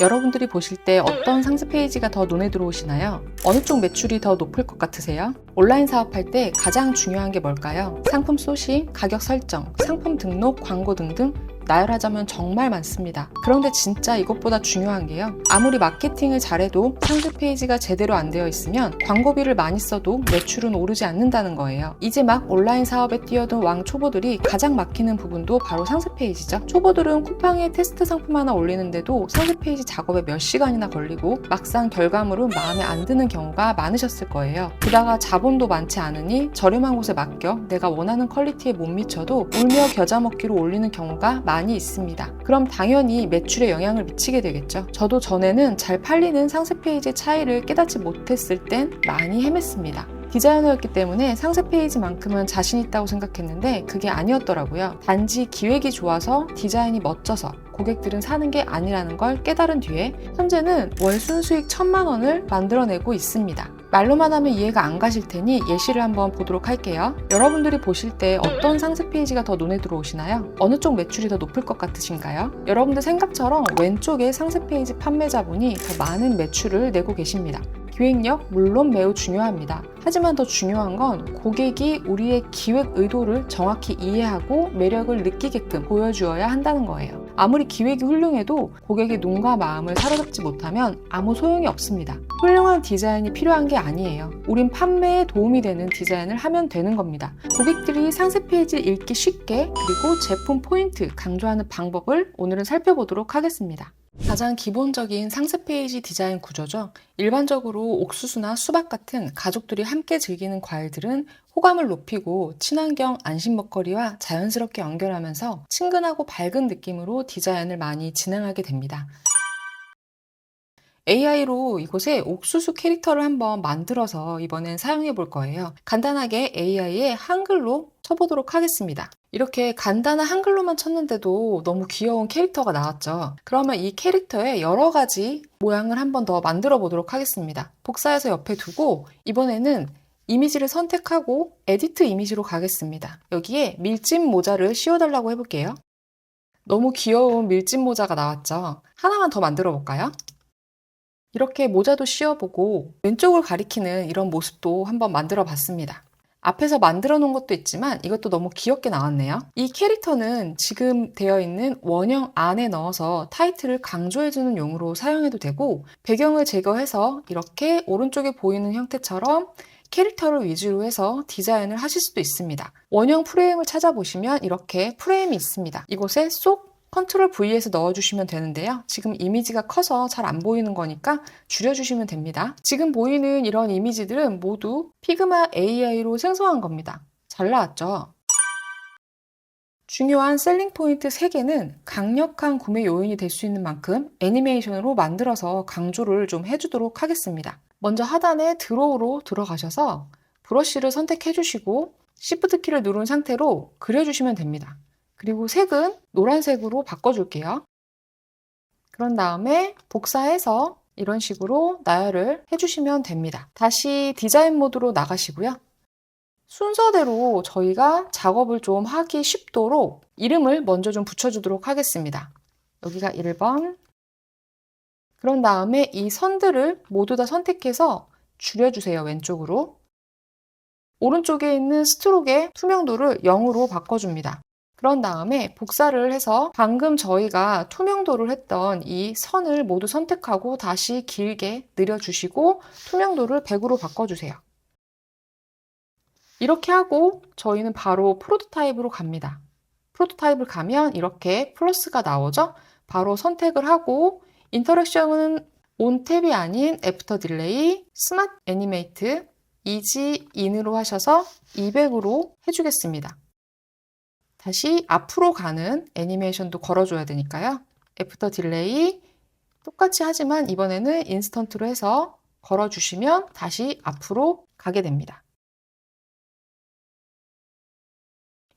여러분들이 보실 때 어떤 상세 페이지가 더 눈에 들어오시나요? 어느 쪽 매출이 더 높을 것 같으세요? 온라인 사업할 때 가장 중요한 게 뭘까요? 상품 소식, 가격 설정, 상품 등록, 광고 등등 나열하자면 정말 많습니다. 그런데 진짜 이것보다 중요한 게요. 아무리 마케팅을 잘해도 상세 페이지가 제대로 안 되어 있으면 광고비를 많이 써도 매출은 오르지 않는다는 거예요. 이제 막 온라인 사업에 뛰어든 왕 초보들이 가장 막히는 부분도 바로 상세 페이지죠. 초보들은 쿠팡에 테스트 상품 하나 올리는데도 상세 페이지 작업에 몇 시간이나 걸리고 막상 결과물은 마음에 안 드는 경우가 많으셨을 거예요. 게다가 자본도 많지 않으니 저렴한 곳에 맡겨 내가 원하는 퀄리티에 못 미쳐도 울며 겨자 먹기로 올리는 경우가 많이 있습니다. 그럼 당연히 매출에 영향을 미치게 되겠죠. 저도 전에는 잘 팔리는 상세 페이지 차이를 깨닫지 못했을 땐 많이 헤맸습니다. 디자이너였기 때문에 상세 페이지만큼은 자신 있다고 생각했는데 그게 아니었더라고요. 단지 기획이 좋아서 디자인이 멋져서 고객들은 사는 게 아니라는 걸 깨달은 뒤에 현재는 월 순수익 천만 원을 만들어내고 있습니다. 말로만 하면 이해가 안 가실 테니 예시를 한번 보도록 할게요. 여러분들이 보실 때 어떤 상세 페이지가 더 눈에 들어오시나요? 어느 쪽 매출이 더 높을 것 같으신가요? 여러분들 생각처럼 왼쪽에 상세 페이지 판매자분이 더 많은 매출을 내고 계십니다. 기획력 물론 매우 중요합니다. 하지만 더 중요한 건 고객이 우리의 기획 의도를 정확히 이해하고 매력을 느끼게끔 보여주어야 한다는 거예요. 아무리 기획이 훌륭해도 고객의 눈과 마음을 사로잡지 못하면 아무 소용이 없습니다. 훌륭한 디자인이 필요한 게 아니에요. 우린 판매에 도움이 되는 디자인을 하면 되는 겁니다. 고객들이 상세 페이지를 읽기 쉽게 그리고 제품 포인트 강조하는 방법을 오늘은 살펴보도록 하겠습니다. 가장 기본적인 상세 페이지 디자인 구조죠. 일반적으로 옥수수나 수박 같은 가족들이 함께 즐기는 과일들은 호감을 높이고 친환경 안심 먹거리와 자연스럽게 연결하면서 친근하고 밝은 느낌으로 디자인을 많이 진행하게 됩니다. AI로 이곳에 옥수수 캐릭터를 한번 만들어서 이번엔 사용해 볼 거예요. 간단하게 AI에 한글로 쳐보도록 하겠습니다. 이렇게 간단한 한글로만 쳤는데도 너무 귀여운 캐릭터가 나왔죠. 그러면 이 캐릭터의 여러 가지 모양을 한번 더 만들어 보도록 하겠습니다. 복사해서 옆에 두고 이번에는 이미지를 선택하고 에디트 이미지로 가겠습니다. 여기에 밀짚 모자를 씌워달라고 해볼게요. 너무 귀여운 밀짚 모자가 나왔죠. 하나만 더 만들어 볼까요? 이렇게 모자도 씌워보고 왼쪽을 가리키는 이런 모습도 한번 만들어 봤습니다. 앞에서 만들어 놓은 것도 있지만 이것도 너무 귀엽게 나왔네요. 이 캐릭터는 지금 되어 있는 원형 안에 넣어서 타이틀을 강조해주는 용으로 사용해도 되고 배경을 제거해서 이렇게 오른쪽에 보이는 형태처럼 캐릭터를 위주로 해서 디자인을 하실 수도 있습니다. 원형 프레임을 찾아보시면 이렇게 프레임이 있습니다. 이곳에 쏙 컨트롤 V에서 넣어주시면 되는데요. 지금 이미지가 커서 잘 안 보이는 거니까 줄여주시면 됩니다. 지금 보이는 이런 이미지들은 모두 피그마 AI로 생성한 겁니다. 잘 나왔죠? 중요한 셀링 포인트 3개는 강력한 구매 요인이 될 수 있는 만큼 애니메이션으로 만들어서 강조를 좀 해주도록 하겠습니다. 먼저 하단에 드로우로 들어가셔서 브러쉬를 선택해 주시고 Shift 키를 누른 상태로 그려주시면 됩니다. 그리고 색은 노란색으로 바꿔줄게요. 그런 다음에 복사해서 이런 식으로 나열을 해주시면 됩니다. 다시 디자인 모드로 나가시고요. 순서대로 저희가 작업을 좀 하기 쉽도록 이름을 먼저 좀 붙여주도록 하겠습니다. 여기가 1번. 그런 다음에 이 선들을 모두 다 선택해서 줄여주세요, 왼쪽으로. 오른쪽에 있는 스트로크의 투명도를 0으로 바꿔줍니다. 그런 다음에 복사를 해서 방금 저희가 투명도를 했던 이 선을 모두 선택하고 다시 길게 늘려주시고 투명도를 100으로 바꿔주세요. 이렇게 하고 저희는 바로 프로토타입으로 갑니다. 프로토타입을 가면 이렇게 플러스가 나오죠? 바로 선택을 하고 인터랙션은 온 탭이 아닌 애프터 딜레이, 스마트 애니메이트, 이지 인으로 하셔서 200으로 해주겠습니다. 다시 앞으로 가는 애니메이션도 걸어줘야 되니까요. 애프터 딜레이 똑같이 하지만 이번에는 인스턴트로 해서 걸어주시면 다시 앞으로 가게 됩니다.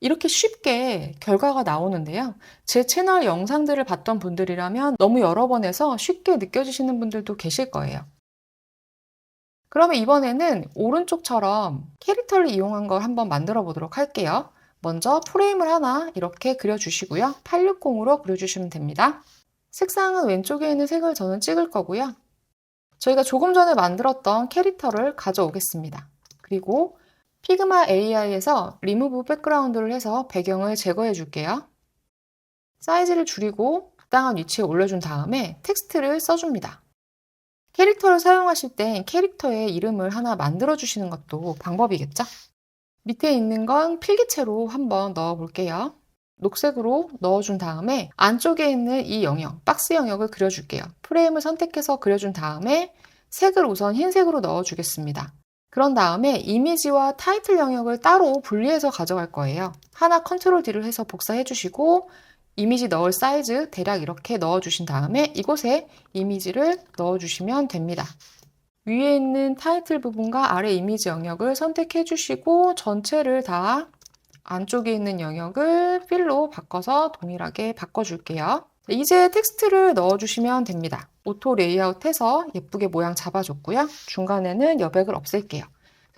이렇게 쉽게 결과가 나오는데요. 제 채널 영상들을 봤던 분들이라면 너무 여러 번 해서 쉽게 느껴지시는 분들도 계실 거예요. 그러면 이번에는 오른쪽처럼 캐릭터를 이용한 걸 한번 만들어 보도록 할게요. 먼저 프레임을 하나 이렇게 그려주시고요. 860으로 그려주시면 됩니다. 색상은 왼쪽에 있는 색을 저는 찍을 거고요. 저희가 조금 전에 만들었던 캐릭터를 가져오겠습니다. 그리고 피그마 AI에서 리무브 백그라운드를 해서 배경을 제거해 줄게요. 사이즈를 줄이고 적당한 위치에 올려준 다음에 텍스트를 써줍니다. 캐릭터를 사용하실 땐 캐릭터의 이름을 하나 만들어 주시는 것도 방법이겠죠? 밑에 있는 건 필기체로 한번 넣어 볼게요. 녹색으로 넣어준 다음에 안쪽에 있는 이 영역, 박스 영역을 그려줄게요. 프레임을 선택해서 그려준 다음에 색을 우선 흰색으로 넣어주겠습니다. 그런 다음에 이미지와 타이틀 영역을 따로 분리해서 가져갈 거예요. 하나 컨트롤 D를 해서 복사해 주시고 이미지 넣을 사이즈 대략 이렇게 넣어주신 다음에 이곳에 이미지를 넣어주시면 됩니다. 위에 있는 타이틀 부분과 아래 이미지 영역을 선택해 주시고 전체를 다 안쪽에 있는 영역을 필로 바꿔서 동일하게 바꿔줄게요. 이제 텍스트를 넣어주시면 됩니다. 오토 레이아웃 해서 예쁘게 모양 잡아줬고요. 중간에는 여백을 없앨게요.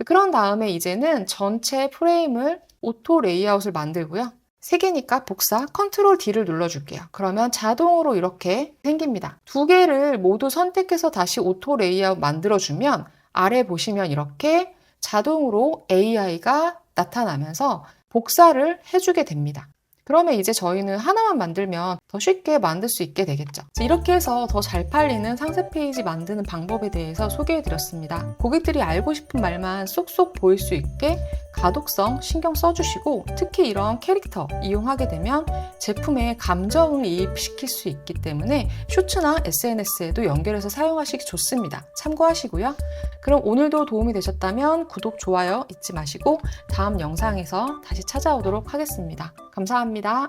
그런 다음에 이제는 전체 프레임을 오토 레이아웃을 만들고요. 세 개니까 복사 컨트롤 D를 눌러줄게요. 그러면 자동으로 이렇게 생깁니다. 두 개를 모두 선택해서 다시 오토 레이아웃 만들어주면 아래 보시면 이렇게 자동으로 AI가 나타나면서 복사를 해주게 됩니다. 그러면 이제 저희는 하나만 만들면 더 쉽게 만들 수 있게 되겠죠. 이렇게 해서 더 잘 팔리는 상세 페이지 만드는 방법에 대해서 소개해 드렸습니다. 고객들이 알고 싶은 말만 쏙쏙 보일 수 있게 가독성 신경 써주시고 특히 이런 캐릭터 이용하게 되면 제품에 감정을 이입시킬 수 있기 때문에 쇼츠나 SNS에도 연결해서 사용하시기 좋습니다. 참고하시고요. 그럼 오늘도 도움이 되셨다면 구독, 좋아요 잊지 마시고 다음 영상에서 다시 찾아오도록 하겠습니다. 감사합니다.